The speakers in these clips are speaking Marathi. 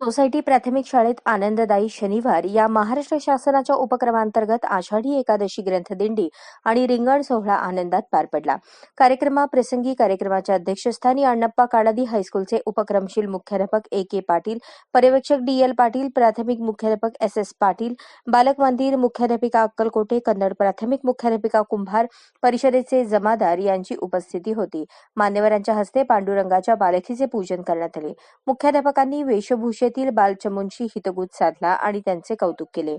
सोसायटी प्राथमिक शाळेत आनंददायी शनिवार या महाराष्ट्र शासनाच्या उपक्रमांतर्गत आषाढी एकादशी ग्रंथदिंडी आणि रिंगण सोहळा आनंदात पार पडला. कार्यक्रमाप्रसंगी कार्यक्रमाच्या अध्यक्षस्थानी अण्णप्पा काडादी हायस्कूलचे उपक्रमशील मुख्याध्यापक ए के पाटील पर्यवेक्षक डी एल पाटील प्राथमिक मुख्याध्यापक एस एस पाटील बालक मंदिर मुख्याध्यापिका अक्कलकोटे कन्नड प्राथमिक मुख्याध्यापिका कुंभार परिषदेचे जमादार यांची उपस्थिती होती. मान्यवरांच्या हस्ते पांडुरंगाच्या बालखीचे पूजन करण्यात आले. मुख्याध्यापकांनी येथील बालचमूंशी हितगुज साधला आणि त्यांचे कौतुक केले.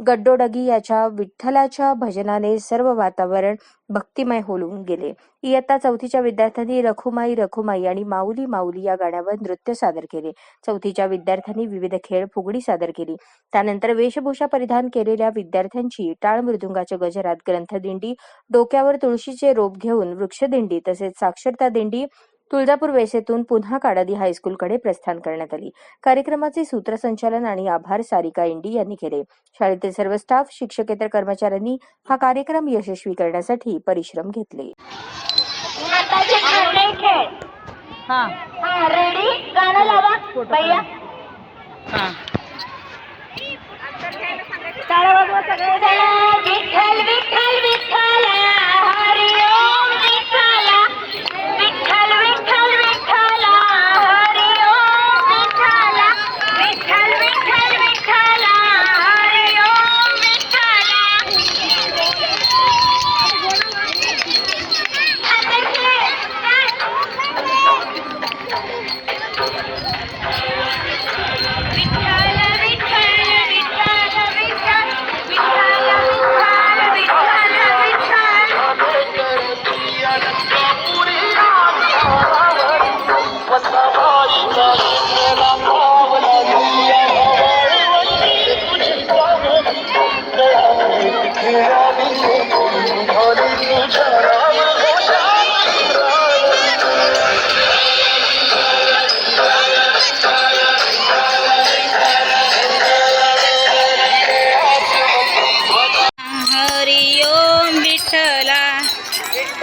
गड्डोडगी याच्या विठ्ठलाच्या भजनाने सर्व वातावरण भक्तिमय होऊन गेले. इयत्ता चौथीच्या विद्यार्थ्यांनी रखुमाई रखुमाई आणि माऊली माऊली या गाण्यावर नृत्य सादर केले. चौथीच्या विद्यार्थ्यांनी विविध खेळ फुगडी सादर केली. त्यानंतर वेशभूषा परिधान केलेल्या विद्यार्थ्यांची टाळ मृदुंगाच्या गजरात ग्रंथदिंडी डोक्यावर तुळशीचे रोप घेऊन वृक्षदिंडी तसेच साक्षरता दिंडी तुळजापूर वेसेतून पुन्हा काडादी हायस्कूलकडे प्रस्थान करण्यात आली. कार्यक्रमाचे सूत्रसंचालन आणि आभार सारिका इंडी यांनी केले. शाळेतील सर्व स्टाफ शिक्षकेतर कर्मचाऱ्यांनी हा कार्यक्रम यशस्वी करण्यासाठी परिश्रम घेतले. हा. हा रेडी गाणं लावा भैया. हा.